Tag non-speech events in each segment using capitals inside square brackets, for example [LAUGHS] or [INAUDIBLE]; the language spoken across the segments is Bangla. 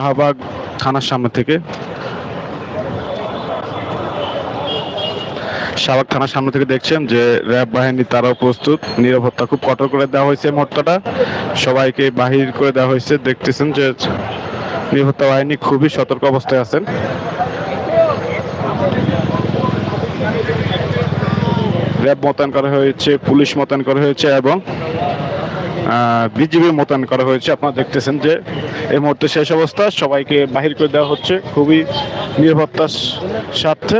শাহবাগ থানার সামনে থেকে। শাহবাগ থানার সামনে থেকে দেখছেন যে, র্যাব বাহিনী তারাও প্রস্তুত। নিরাপত্তা খুব কঠোর করে দেওয়া হয়েছে মুহূর্তটা। সবাইকে বাহির করে দেওয়া হয়েছে। দেখতেছেন যে, নিরাপত্তা বাহিনী খুবই সতর্ক অবস্থায় আছেন। র্যাব মোতায়েন করা হয়েছে, পুলিশ মোতায়েন করা হয়েছে এবং বিজিবি মোতায়েন করা হয়েছে। আপনারা দেখতেছেন যে এই মুহূর্তে শেষ অবস্থা। সবাইকে বাহির করে দেওয়া হচ্ছে। খুবই নিরাপত্তার স্বার্থে।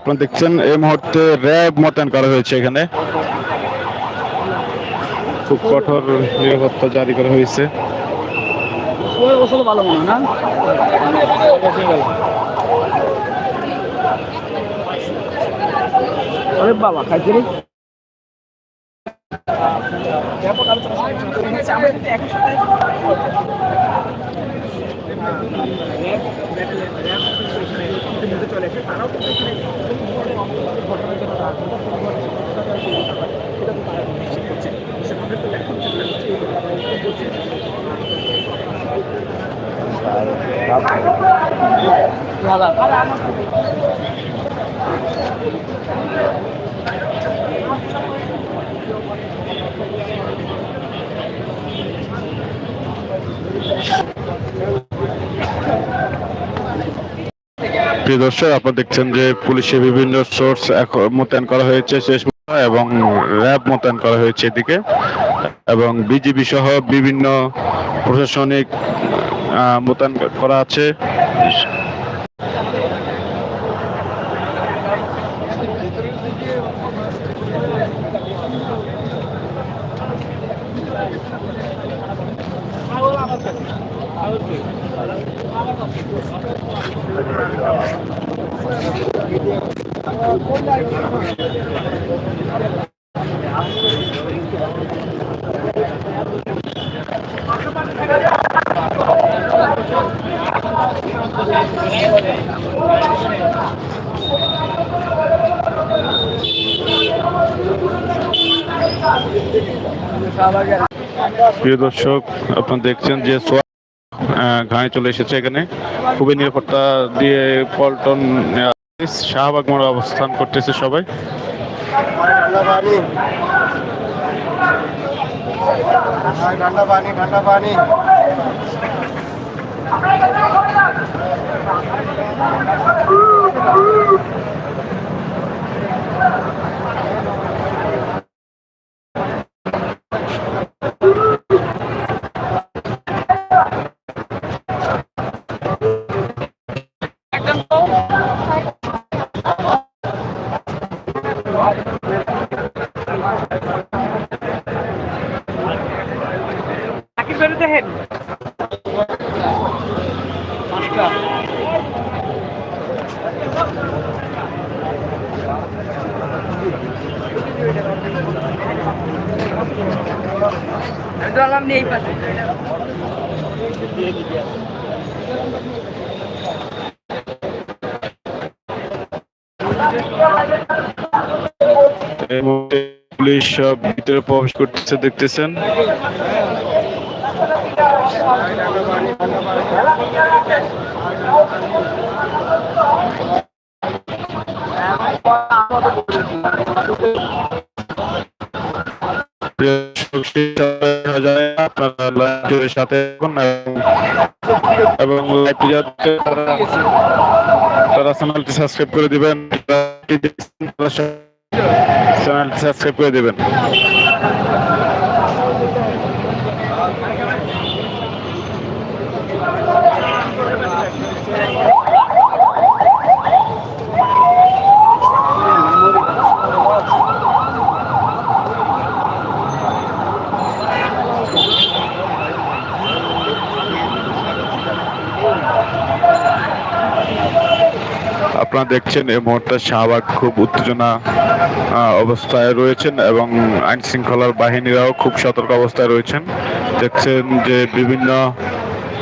আপনারা দেখছেন, এই মুহূর্তে র্যাব মোতায়েন করা হয়েছে এখানে। খুব কঠোর নিরাপত্তা জারি করা হয়েছে। বাবা চলেছে তারাও কিন্তু এখানে সেটা তো তারা নিশ্চিত করছে সেভাবে তো এখন সেটা হচ্ছে এই প্রিয় দর্শক, আপনারা দেখছেন যে পুলিশের বিভিন্ন সোর্স মোতায়েন করা হয়েছে, শেষ এবং র্যাব মোতায়েন করা হয়েছে এদিকে। এবং বিজিবি সহ বিভিন্ন প্রশাসনিক মোতায়েন করা আছে। প্রিয় দর্শক, আপনারা দেখছেন যে ঘায়ে চলে এসেছে এখানে। খুবই নিরাপত্তা দিয়ে পল্টন শাহবাগ মোড়ে অবস্থান করতেছে সবাই। ঠান্ডা পানি পুলিশ সব ভিতরে প্রবেশ করতেছে দেখতেছেন? আপনারা সাথে এবং লাইভটি যাতে তারা চ্যানেলটি সাবস্ক্রাইব করে দিবেন, চ্যানেলটি সাবস্ক্রাইব করে দিবেন Thank you. আপনারা দেখছেন এই মুহূর্তে শাহবাগ খুব উত্তেজনা অবস্থায় রয়েছেন এবং আইন শৃঙ্খলার বাহিনীরাও খুব সতর্ক অবস্থায় রয়েছেন। দেখছেন যে বিভিন্ন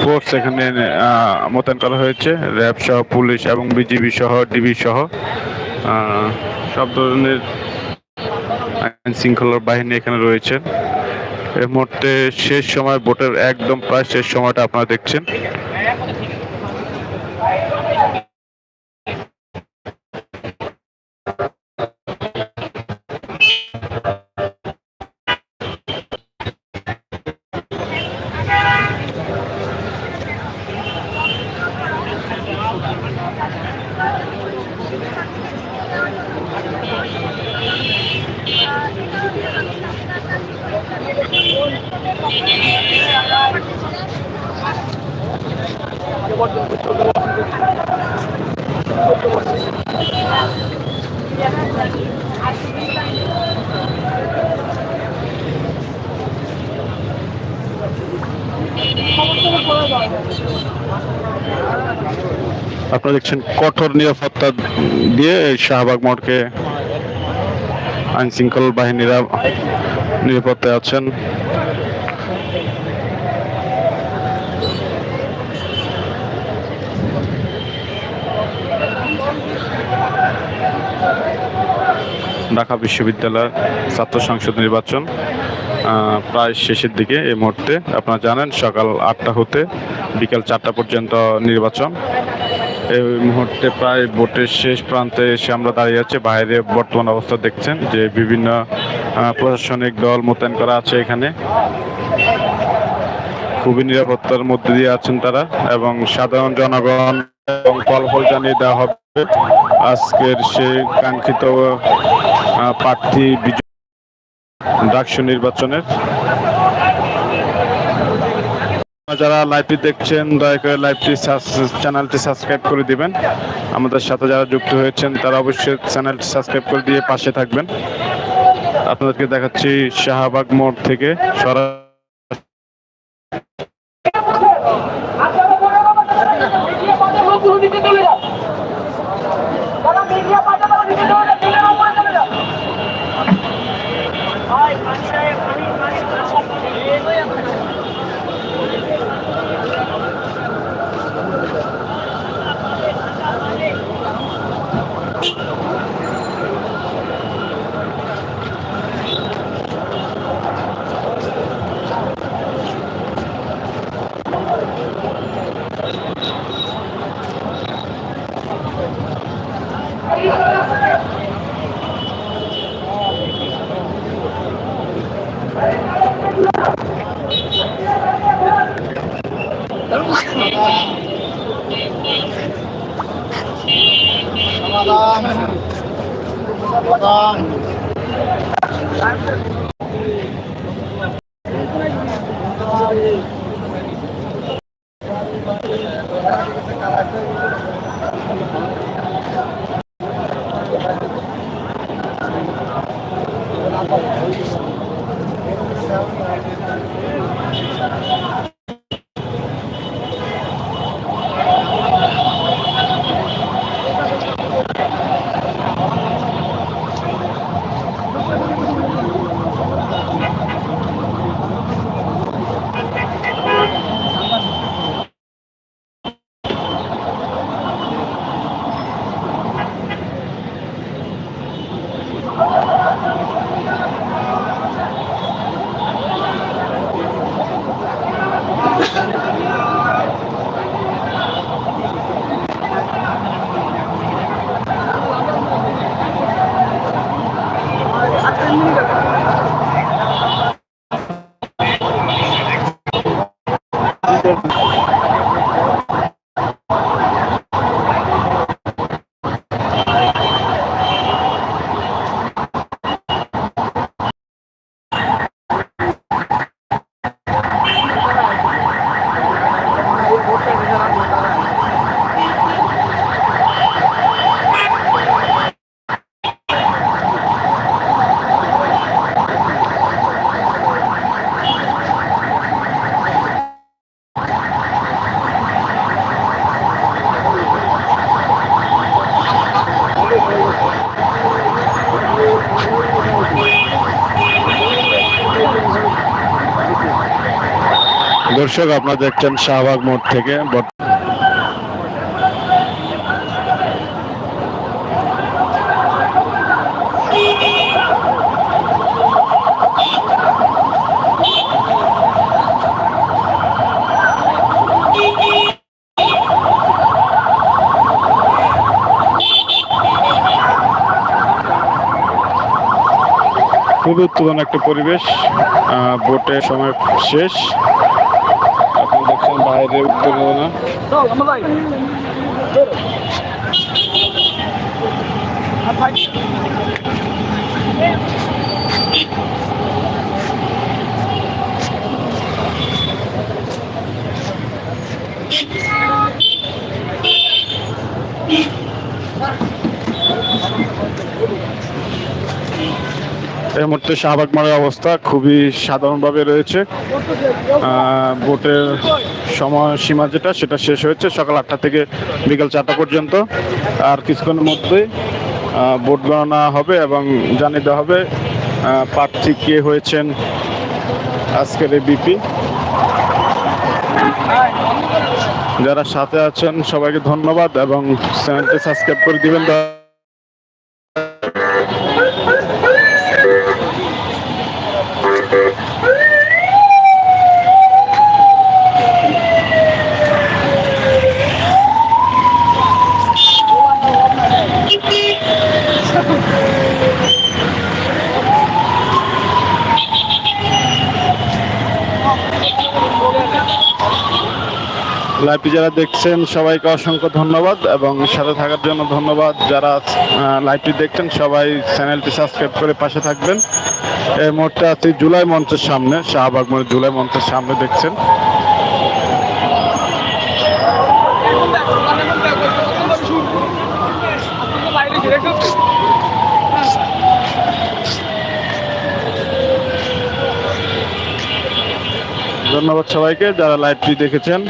ফোর্স এখানে মোতায়েন করা হয়েছে। র্যাব সহ, পুলিশ এবং বিজিবি সহ, ডিবি সহ সব ধরনের আইন শৃঙ্খলার বাহিনী এখানে রয়েছেন। এই মুহূর্তে শেষ সময়, ভোটের একদম প্রায় শেষ সময়টা আপনারা দেখছেন। আপনারা দেখছেন কঠোর নিরাপত্তা দিয়ে শাহবাগ মোড়কে আইন শৃঙ্খলা বাহিনীরা নিরাপত্তায় আছেন। ঢাকা বিশ্ববিদ্যালয়ের ছাত্র সংসদ নির্বাচন প্রায় শেষের দিকে এই মুহূর্তে। আপনারা জানেন সকাল আটটা হতে বিকাল চারটা পর্যন্ত নির্বাচন। এই মুহূর্তে প্রায় ভোটের শেষ প্রান্তে এসে আমরা দাঁড়িয়ে আছি। বাইরে বর্তমান অবস্থা দেখছেন যে বিভিন্ন প্রশাসনিক দল মোতায়েন করা আছে এখানে। খুবই নিরাপত্তার মধ্যে দিয়ে আছেন তারা এবং সাধারণ জনগণ এবং ফলাফল জানিয়ে দেওয়া হবে। আজকের সেই কাঙ্ক্ষিত প্রার্থী বিজয় ডাকসু নির্বাচনের যারা লাইভটি দেখছেন, দয়া করে লাইভটি চ্যানেলটি সাবস্ক্রাইব করে দিবেন। আমাদের সাথে যারা যুক্ত হয়েছেন, তারা অবশ্যই চ্যানেলটি সাবস্ক্রাইব করে দিয়ে পাশে থাকবেন। আপনাদেরকে দেখাচ্ছি শাহবাগ মোড় থেকে সরা সমাধান [LAUGHS] সমাধান দর্শক আপনারা দেখছেন শাহবাগ মোড় থেকে। খুবই উত্তেজনা একটা পরিবেশ। ভোটের সময় শেষ। বাইরে উত্তেজনা চল আমরা ভাই ধরো। এই মুহূর্তে শাহবাগ মোড়ের অবস্থা খুবই সাধারণভাবে রয়েছে। ভোটের সময় সীমা যেটা, সেটা শেষ হয়েছে সকাল আটটা থেকে বিকাল চারটা পর্যন্ত। আর কিছুক্ষণের মধ্যেই ভোট গণনা হবে এবং জানিয়ে দেওয়া হবে প্রার্থী কে হয়েছেন আজকের এই বিপি। যারা সাথে আছেন, সবাইকে ধন্যবাদ এবং চ্যানেলটি সাবস্ক্রাইব করে দিবেন। লাইভটি যারা দেখছেন, সবাইকে অসংখ্য ধন্যবাদ এবং সাথে থাকার জন্য ধন্যবাদ। যারা লাইভটি দেখছেন, সবাই চ্যানেলটি সাবস্ক্রাইব করে পাশে থাকবেন। এই মুহূর্তে আছি জুলাই মঞ্চের সামনে, শাহবাগ মোড়ে জুলাই মঞ্চের সামনে দেখছেন। ধন্যবাদ সবাইকে, যারা লাইভটি দেখেছেন।